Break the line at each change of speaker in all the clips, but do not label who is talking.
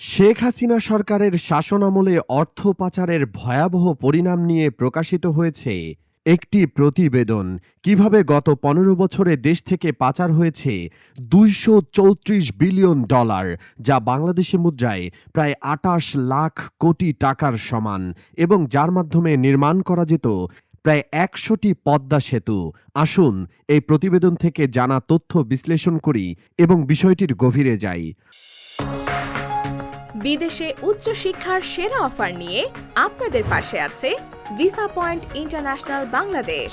শেখ হাসিনা সরকারের শাসনামলে অর্থ পাচারের ভয়াবহ পরিণাম নিয়ে প্রকাশিত হয়েছে একটি প্রতিবেদন। কীভাবে গত পনেরো বছরে দেশ থেকে পাচার হয়েছে দুইশো চৌত্রিশ বিলিয়ন ডলার, যা বাংলাদেশি মুদ্রায় প্রায় আটাশ লাখ কোটি টাকার সমান এবং যার মাধ্যমে নির্মাণ করা যেত প্রায় একশোটি পদ্মা সেতু। আসুন এই প্রতিবেদন থেকে জানা তথ্য বিশ্লেষণ করি এবং বিষয়টির গভীরে যাই।
বিদেশে উচ্চশিক্ষার সেরা অফার নিয়ে আপনাদের পাশে আছে ভিসা পয়েন্ট ইন্টারন্যাশনাল বাংলাদেশ।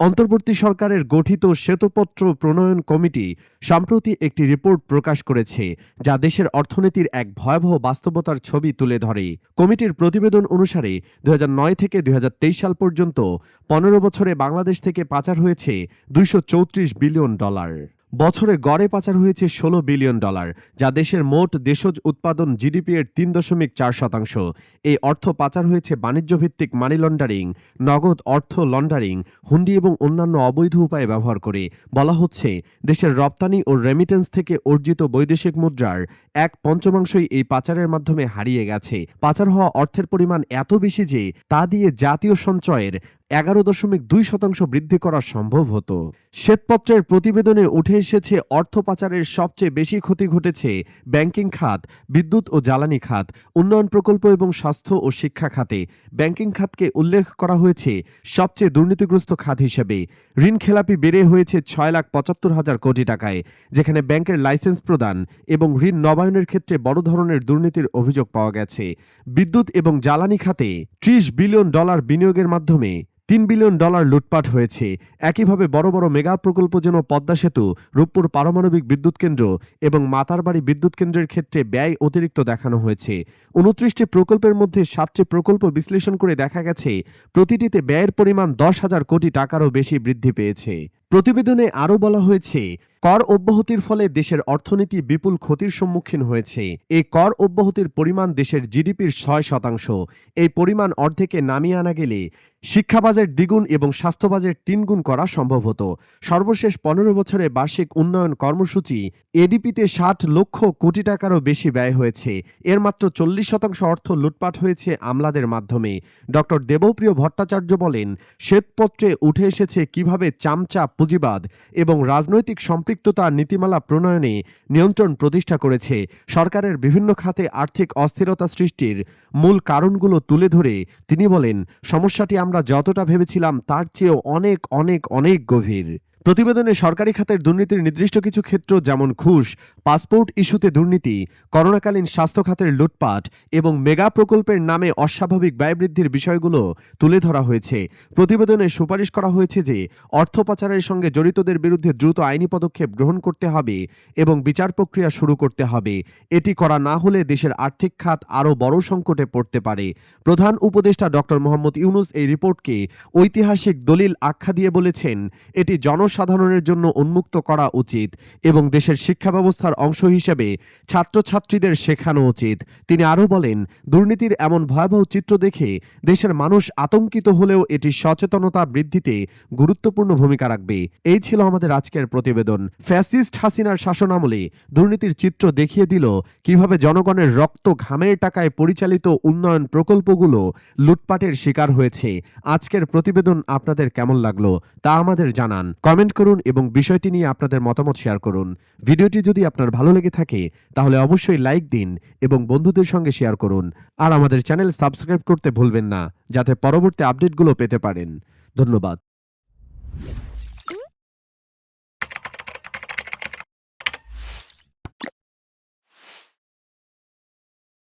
অন্তর্বর্তী সরকারের গঠিত শ্বেতপত্র প্রণয়ন কমিটি সম্প্রতি একটি রিপোর্ট প্রকাশ করেছে, যা দেশের অর্থনীতির এক ভয়াবহ বাস্তবতার ছবি তুলে ধরে। কমিটির প্রতিবেদন অনুসারে দুই হাজার নয় থেকে দুই হাজার তেইশ সাল পর্যন্ত পনেরো বছরে বাংলাদেশ থেকে পাচার হয়েছে দুইশ চৌত্রিশ বিলিয়ন ডলার। বছরে গড়ে পাচার হয়েছে ষোলো বিলিয়ন ডলার, যা দেশের মোট দেশজ উৎপাদন জিডিপি এর তিন দশমিক চার শতাংশ। এই অর্থ পাচার হয়েছে বাণিজ্যভিত্তিক মানি লন্ডারিং, নগদ অর্থ লন্ডারিং, হুন্ডি এবং অন্যান্য অবৈধ উপায়ে ব্যবহার করে। বলা হচ্ছে, দেশের রপ্তানি ও রেমিটেন্স থেকে অর্জিত বৈদেশিক মুদ্রার এক পঞ্চমাংশই এই পাচারের মাধ্যমে হারিয়ে গেছে। পাচার হওয়া অর্থের পরিমাণ এত বেশি যে, তা দিয়ে জাতীয় সঞ্চয়ের এগারো দশমিক দুই শতাংশ বৃদ্ধি করা সম্ভব হতো। শ্বেতপত্রের প্রতিবেদনে উঠে এসেছে, অর্থ পাচারের সবচেয়ে বেশি ক্ষতি ঘটেছে ব্যাংকিং খাত, বিদ্যুৎ ও জ্বালানি খাত, উন্নয়ন প্রকল্প এবং স্বাস্থ্য ও শিক্ষা খাতে। ব্যাংকিং খাতকে উল্লেখ করা হয়েছে, সবচেয়ে দুর্নীতিগ্রস্ত খাত হিসেবে। ঋণ খেলাপি বেড়ে হয়েছে ছয় লাখ পঁচাত্তর হাজার কোটি টাকায়, যেখানে ব্যাংকের লাইসেন্স প্রদান এবং ঋণ নবায়নের ক্ষেত্রে বড় ধরনের দুর্নীতির অভিযোগ পাওয়া গেছে। বিদ্যুৎ এবং জ্বালানি খাতে ত্রিশ বিলিয়ন ডলার বিনিয়োগের মাধ্যমে তিন বিলিয়ন ডলার লুটপাট হয়েছে। একইভাবে বড় বড় মেগা প্রকল্প যেন পদ্মা সেতু, রূপপুর পারমাণবিক বিদ্যুৎ কেন্দ্র এবং মাতারবাড়ি বিদ্যুৎ কেন্দ্রের ক্ষেত্রে ব্যয় অতিরিক্ত দেখানো হয়েছে। উনত্রিশটি প্রকল্পের মধ্যে সাতটি প্রকল্প বিশ্লেষণ করে দেখা গেছে, প্রতিটিতে ব্যয়ের পরিমাণ দশ হাজার কোটি টাকারও বেশি বৃদ্ধি পেয়েছে। প্রতিবেদনে আরও বলা হয়েছে, কর অব্যাহতির ফলে দেশের অর্থনীতি বিপুল ক্ষতির সম্মুখীন হয়েছে। এই কর অব্যাহতির পরিমাণ দেশের জিডিপির ছয় শতাংশ। এই পরিমাণ অর্ধেকে নামিয়ে আনা গেলে শিক্ষা বাজেট দ্বিগুণ এবং স্বাস্থ্য বাজেট তিনগুণ করা সম্ভব হতো। সর্বশেষ পনেরো বছরে বার্ষিক উন্নয়ন কর্মসূচি এডিপিতে ষাট লক্ষ কোটি টাকারও বেশি ব্যয় হয়েছে। এর মাত্র চল্লিশ শতাংশ অর্থ লুটপাট হয়েছে আমলাদের মাধ্যমে। ডক্টর দেবপ্রিয় ভট্টাচার্য বলেন, শ্বেতপত্রে উঠে এসেছে কীভাবে চামচা পুঁজিবাদ এবং রাজনৈতিক সম্পৃক্ততা নীতিমালা প্রণয়নে নিয়ন্ত্রণ প্রতিষ্ঠা করেছে। সরকারের বিভিন্ন খাতে আর্থিক অস্থিরতা সৃষ্টির মূল কারণগুলো তুলে ধরে তিনি বলেন, সমস্যাটি আমরা যতটা ভেবেছিলাম তার চেয়েও অনেক অনেক অনেক গভীর। প্রতিবেদনে সরকারি খাতের দুর্নীতির নির্দিষ্ট কিছু ক্ষেত্র যেমন ঘুষ, পাসপোর্ট ইস্যুতে দুর্নীতি, করোনাকালীন স্বাস্থ্য খাতের লুটপাট এবং মেগা প্রকল্পের নামে অস্বাভাবিক ব্যয় বৃদ্ধির বিষয়গুলো তুলে ধরা হয়েছে। প্রতিবেদনে সুপারিশ করা হয়েছে যে অর্থ পাচারের সঙ্গে জড়িতদের বিরুদ্ধে দ্রুত আইনি পদক্ষেপ গ্রহণ করতে হবে এবং বিচার প্রক্রিয়া শুরু করতে হবে। এটি করা না হলে দেশের আর্থিক খাত আরও বড় সংকটে পড়তে পারে। প্রধান উপদেষ্টা ডক্টর মোহাম্মদ ইউনুস এই রিপোর্টকে ঐতিহাসিক দলিল আখ্যা দিয়ে বলেছেন, এটি জনসাধারণের জন্য উন্মুক্ত করা উচিত এবং দেশের শিক্ষা ব্যবস্থার অংশ হিসেবে ছাত্রছাত্রীদের শেখানো উচিত। তিনি আরও বলেন, দুর্নীতির এমন ভয়াবহ চিত্র দেখে দেশের মানুষ আতঙ্কিত হলেও এটি সচেতনতা বৃদ্ধিতে গুরুত্বপূর্ণ ভূমিকা রাখবে। এই ছিল আমাদের আজকের প্রতিবেদন। ফ্যাসিস্ট হাসিনার শাসনামলে দুর্নীতির চিত্র দেখিয়ে দিল কীভাবে জনগণের রক্ত ঘামের টাকায় পরিচালিত উন্নয়ন প্রকল্পগুলো লুটপাটের শিকার হয়েছে। আজকের প্রতিবেদন আপনাদের কেমন লাগল তা আমাদের জানান। কমেন্ট করুন এবং বিষয়টি নিয়ে আপনাদের মতামত শেয়ার করুন। ভিডিওটি যদি আপনার ভালো লেগে থাকে, তাহলে অবশ্যই লাইক দিন এবং বন্ধুদের সঙ্গে শেয়ার করুন। আর আমাদের চ্যানেল সাবস্ক্রাইব করতে ভুলবেন না, যাতে পরবর্তী আপডেটগুলো পেতে পারেন। ধন্যবাদ।